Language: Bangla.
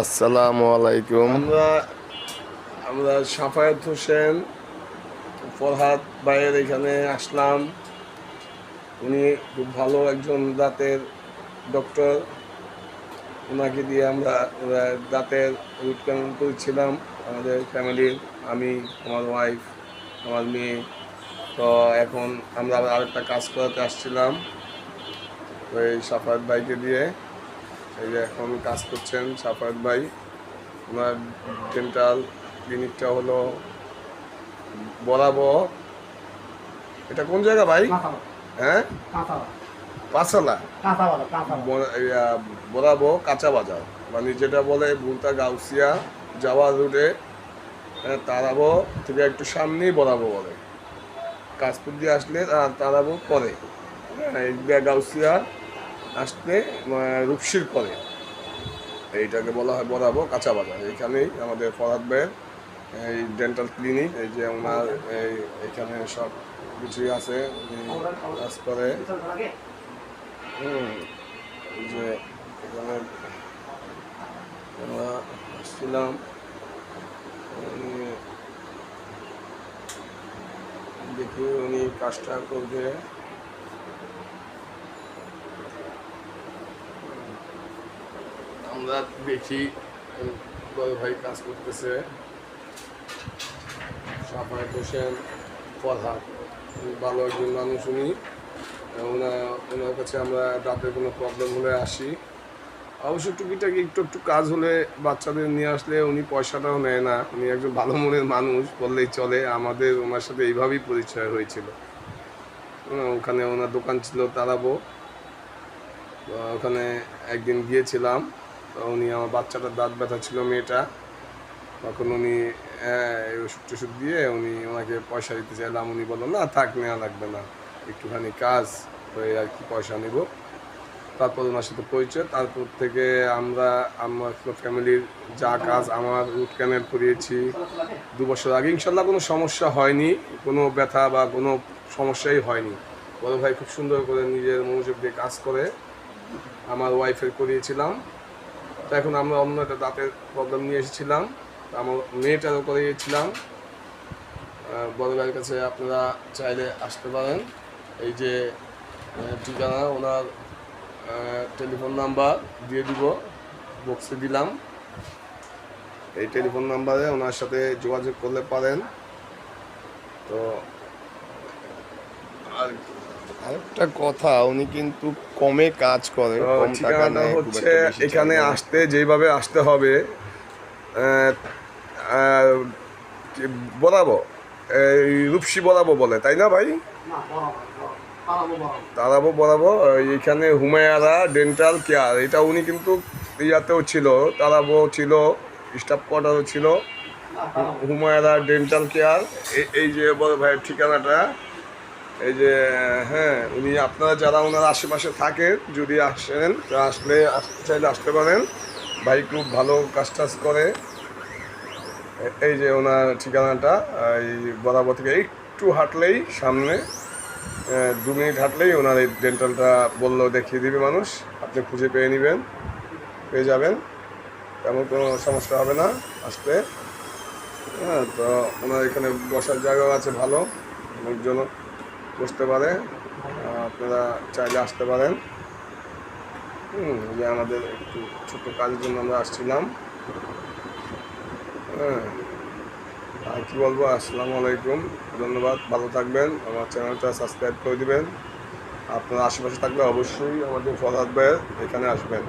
আসসালামু আলাইকুম। আমরা আমরা সাফায়াত হোসেন, ফরহাদ ভাইয়ের এখানে আসলাম। উনি খুব ভালো একজন দাঁতের ডক্টর। ওনাকে দিয়ে আমরা দাঁতের রুট করেছিলাম আমাদের ফ্যামিলির, আমি, আমার ওয়াইফ আমার মেয়ে। তো এখন আমরা আবার আরেকটা কাজ করাতে আসছিলাম। ওই সাফায়াত ভাইকে দিয়ে এই যে এখন কাজ করছেন সাফায়াত ভাই। ওনার ডেন্টাল ক্লিনিকটা হলো বরাবর। এটা কোন জায়গা ভাই? হ্যাঁ? পাঁচলা বরাবো কাঁচা বাজার। মানে যেটা বলে বুলতা গাউসিয়া যাওয়ার রুটে হ্যাঁ, তারাবো থেকে একটু সামনেই বরাবো বলে। কাশপুর দিয়ে আসলে তারাবো পরে। হ্যাঁ, গাউসিয়া আহ, রূপসীর পরে। এইটাকে বলা হয় বরাবো কাঁচা বাজার। এখানেই আমাদের ফরাদ ভাইয়ের এই ডেন্টাল ক্লিনিক এই যে ওনার এই এখানে সব কিছুই আছে কাজ করে। যে এখানে আমরা আসছিলাম দেখি উনি কাজটা করবে। আমরা দেখি বড় ভাই কাজ করতেছে। সাফায় হোসেন ফরহাদ ভালো একজন মানুষ উনি। ওনার ওনার কাছে আমরা দাঁতের কোনো প্রবলেম হলে আসি। অবশ্য টুকিটাকি একটু একটু কাজ হলে বাচ্চাদের নিয়ে আসলে উনি পয়সাটাও নেয় না। উনি একজন ভালো মনের মানুষ বললেই চলে। আমাদের ওনার সাথে এইভাবেই পরিচয় হয়েছিল। হ্যাঁ, ওখানে ওনার দোকান ছিল তারাবো। ওখানে একদিন গিয়েছিলাম। উনি আমার বাচ্চাটার দাঁত ব্যথা ছিল মেয়েটা। তখন উনি হ্যাঁ, ওষুধ টষুধ দিয়ে উনি ওনাকে পয়সা দিতে চাইলাম উনি বলল না থাক নেওয়া লাগবে না। একটুখানি কাজ হয়ে আর কি পয়সা নিব। তারপর ওনার সাথে পরিচয়। তারপর থেকে আমরা আমার ফ্যামিলির যা কাজ আমার রুট ক্যানেল করিয়েছি। দু বছর আগে ইনশাল্লাহ কোনো সমস্যা হয়নি কোনো ব্যথা বা কোনো সমস্যাই হয়নি। বড় ভাই খুব সুন্দর করে নিজের মনোযোগ দিয়ে কাজ করে আমার ওয়াইফের করিয়েছিলাম। তো এখন আমরা অন্য একটা দাঁতের প্রবলেম নিয়ে এসেছিলাম। আমার মেয়েটারও করে গিয়েছিলাম। বড় কাছে আপনারা চাইলে আসতে পারেন। এই যে ঠিকানা, ওনার টেলিফোন নাম্বার দিয়ে দিব বক্সে দিলাম। এই টেলিফোন নাম্বারে ওনার সাথে যোগাযোগ করলে পারেন। তো, আর আরেকটা কথা, উনি কিন্তু কমে কাজ করে কম টাকা ঠিকানাটা নেয় হচ্ছে এখানে আসতে যেভাবে আসতে হবে বলাবো? এই রূপসী বলাবো বলে তাই না ভাই? তারাবো বলাবো। এইখানে হুমায়ারা ডেন্টাল কেয়ার এটা উনি কিন্তু ইয়াতেও ছিল তারাবো ছিল স্টাফ কোয়ার্টারও ছিল। হুমায়ারা ডেন্টাল কেয়ার এই যে বড় ভাইয়ের ঠিকানাটা এই যে হ্যাঁ উনি আপনারা যারা ওনার আশেপাশে থাকেন, যদি আসেন আসলে আসতে চাইলে আসতে পারেন। ভাই খুব ভালো কাজ টাজ করে। এই যে ওনার ঠিকানাটা, এই বরাবর থেকে একটু হাঁটলেই সামনে দু মিনিট হাঁটলেই ওনার এই ডেন্টালটা বলল দেখিয়ে দিবে মানুষ। আপনি খুঁজে পেয়ে নেবেন, পেয়ে যাবেন। তেমন কোনো সমস্যা হবে না আসতে। হ্যাঁ তো ওনার এখানে বসার জায়গাও আছে ভালো। লোকজন বসতে পারে আপনারা চাইলে আসতে পারেন। যে আমাদের একটু ছোট্ট কাজের জন্য আমরা আসছিলাম। হ্যাঁ আর কি বলব, আসসালামু আলাইকুম, ধন্যবাদ, ভালো থাকবেন, আমার চ্যানেলটা সাবস্ক্রাইব করে দিবেন। আপনার আশেপাশে থাকলে অবশ্যই আমাদের ফরহাদ ভাইয়ের এখানে আসবেন।